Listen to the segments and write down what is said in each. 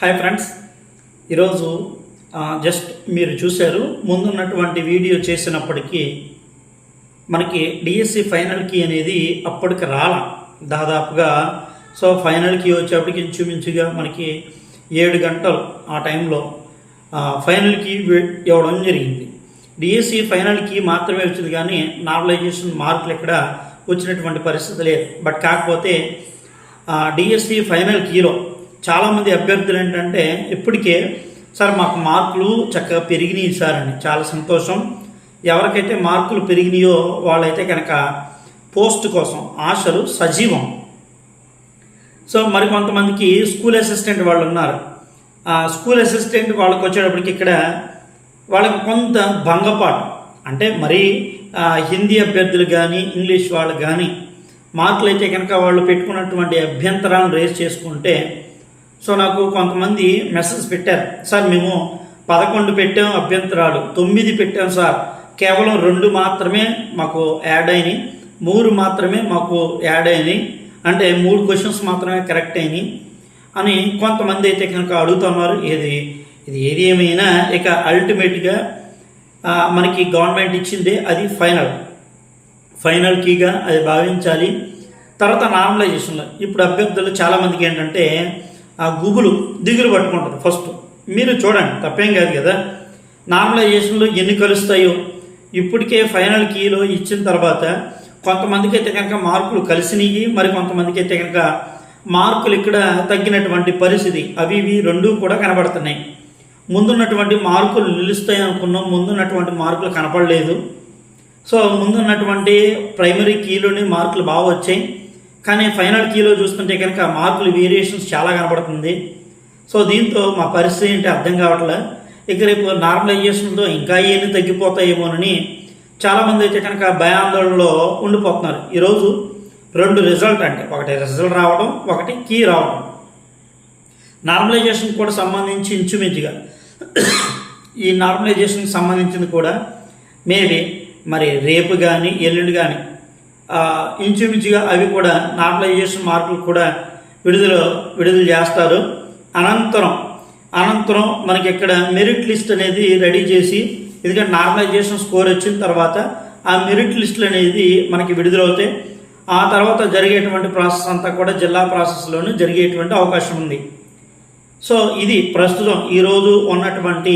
Hi friends ఈరోజు just మీరు చూశారు ముందున్నటువంటి వీడియో చేసినప్పటికీ మనకి డిఎస్సి ఫైనల్ కీ అనేది అప్పటికి రాల. దాదాపుగా సో ఫైనల్ కీ వచ్చేప్పటికి ఇంచుమించుగా మనకి ఏడు గంటలు ఆ టైంలో ఫైనల్ కీ ఇవ్వడం జరిగింది. డిఎస్సి ఫైనల్ కీ మాత్రమే వచ్చింది కానీ నార్మలైజేషన్ మార్కులు ఇక్కడ వచ్చినటువంటి పరిస్థితి లేదు. బట్ కాకపోతే డిఎస్సి ఫైనల్ కీలో చాలామంది అభ్యర్థులు ఏంటంటే ఇప్పటికే సార్ మాకు మార్కులు చక్కగా పెరిగినాయి సార్ అని. చాలా సంతోషం. ఎవరికైతే మార్కులు పెరిగినాయో వాళ్ళైతే కనుక పోస్ట్ కోసం ఆశలు సజీవం. సో మరి కొంతమందికి స్కూల్ అసిస్టెంట్ వాళ్ళు ఉన్నారు. ఆ స్కూల్ అసిస్టెంట్ వాళ్ళకి వచ్చేటప్పటికి ఇక్కడ వాళ్ళకి కొంత భంగపాటు. అంటే మరీ హిందీ అభ్యర్థులు కానీ ఇంగ్లీష్ వాళ్ళు కానీ మార్కులు అయితే కనుక వాళ్ళు పెట్టుకున్నటువంటి అభ్యంతరాలను రేస్ చేసుకుంటే సో నాకు కొంతమంది మెసేజ్ పెట్టారు. సార్ మేము పదకొండు పెట్టాం అభ్యంతరాలు. తొమ్మిది పెట్టాం సార్. కేవలం రెండు మాత్రమే మాకు యాడ్ అయినాయి. మూడు మాత్రమే మాకు యాడ్ అయినాయి. అంటే మూడు క్వశ్చన్స్ మాత్రమే కరెక్ట్ అయినాయి. అని కొంతమంది అయితే కనుక అడుగుతున్నారు ఏది ఇది ఏది ఏమైనా? ఇక అల్టిమేట్గా మనకి గవర్నమెంట్ ఇచ్చింది అది ఫైనల్ ఫైనల్ కీగా అది భావించాలి. తర్వాత నార్మలైజేషన్లో ఇప్పుడు అభ్యర్థులు చాలామందికి ఏంటంటే ఆ గుబులు దిగులు పట్టుకుంటారు ఫస్ట్ మీరు చూడండి తప్పేం కాదు కదా? నార్మలైజేషన్లో ఎన్ని కలుస్తాయో. ఇప్పటికే ఫైనల్ కీలో ఇచ్చిన తర్వాత కొంతమందికి అయితే కనుక మార్కులు కలిసినవి మరి కొంతమందికి అయితే కనుక మార్కులు ఇక్కడ తగ్గినటువంటి పరిస్థితి. అవి ఇవి రెండూ కూడా కనబడుతున్నాయి. ముందున్నటువంటి మార్కులు నిలుస్తాయి అనుకున్నాం ముందున్నటువంటి మార్కులు కనపడలేదు. సో ముందున్నటువంటి ప్రైమరీ కీలోని మార్కులు బాగా వచ్చాయి. కానీ ఫైనల్ కీలో చూస్తుంటే కనుక మార్కులు వేరియేషన్స్ చాలా కనబడుతుంది. సో దీంతో మా పరిస్థితి ఏంటి అర్థం కావట్లే. ఇక రేపు నార్మలైజేషన్తో ఇంకా ఏమి తగ్గిపోతాయేమోనని చాలామంది అయితే కనుక భయాందోళనలో ఉండిపోతున్నారు. ఈరోజు రెండు రిజల్ట్ అంటే ఒకటి రిజల్ట్ రావడం ఒకటి కీ రావడం నార్మలైజేషన్ కూడా సంబంధించి ఇంచుమించుగా ఈ నార్మలైజేషన్కి సంబంధించింది కూడా మేబీ మరి రేపు కానీ ఎల్లుండి కానీ ఇంచుమించుగా అవి కూడా నార్మలైజేషన్ మార్కులు కూడా విడుదల విడుదల చేస్తారు. అనంతరం అనంతరం మనకి ఇక్కడ మెరిట్ లిస్ట్ అనేది రెడీ చేసి ఎందుకంటే నార్మలైజేషన్ స్కోర్ వచ్చిన తర్వాత ఆ మెరిట్ లిస్టులు అనేది మనకి విడుదలవుతాయి. ఆ తర్వాత జరిగేటువంటి ప్రాసెస్ అంతా కూడా జిల్లా ప్రాసెస్లోనూ జరిగేటువంటి అవకాశం ఉంది. సో ఇది ప్రస్తుతం ఈరోజు ఉన్నటువంటి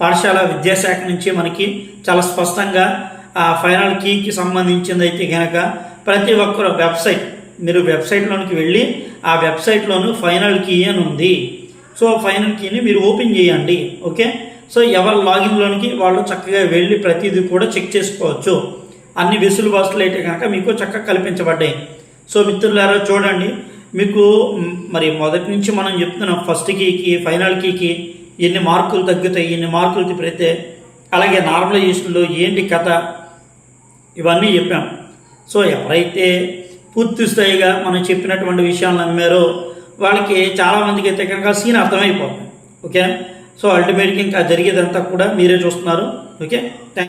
పాఠశాల విద్యాశాఖ నుంచి మనకి చాలా స్పష్టంగా ఆ ఫైనల్ కీకి సంబంధించింది అయితే కనుక ప్రతి ఒక్కరు వెబ్సైట్ మీరు వెబ్సైట్లోనికి వెళ్ళి ఆ వెబ్సైట్లోను ఫైనల్ కీ అని ఉంది. సో ఫైనల్ కీని మీరు ఓపెన్ చేయండి. ఓకే? సో ఎవరి లాగిన్లోనికి వాళ్ళు చక్కగా వెళ్ళి ప్రతిదీ కూడా చెక్ చేసుకోవచ్చు. అన్ని వెసులుబాటులు అయితే కనుక మీకు చక్కగా కల్పించబడ్డాయి. సో మిత్రులారా చూడండి. మీకు మరి మొదటి నుంచి మనం చెప్తున్నాం ఫస్ట్ కీకి ఫైనల్ కీకి ఎన్ని మార్కులు తగ్గుతాయి ఎన్ని మార్కులు తిప్పితే అలాగే నార్మలైజేషన్లో ఏంటి కథ ఇవన్నీ చెప్పాం. సో ఎవరైతే పూర్తి స్థాయిగా మనం చెప్పినటువంటి విషయాలు నమ్మారో వాళ్ళకి చాలామందికి అయితే కనుక సీన్ అర్థమైపోతుంది. ఓకే? సో అల్టిమేట్గా ఇంకా జరిగేదంతా కూడా మీరే చూస్తున్నారు. ఓకే? థ్యాంక్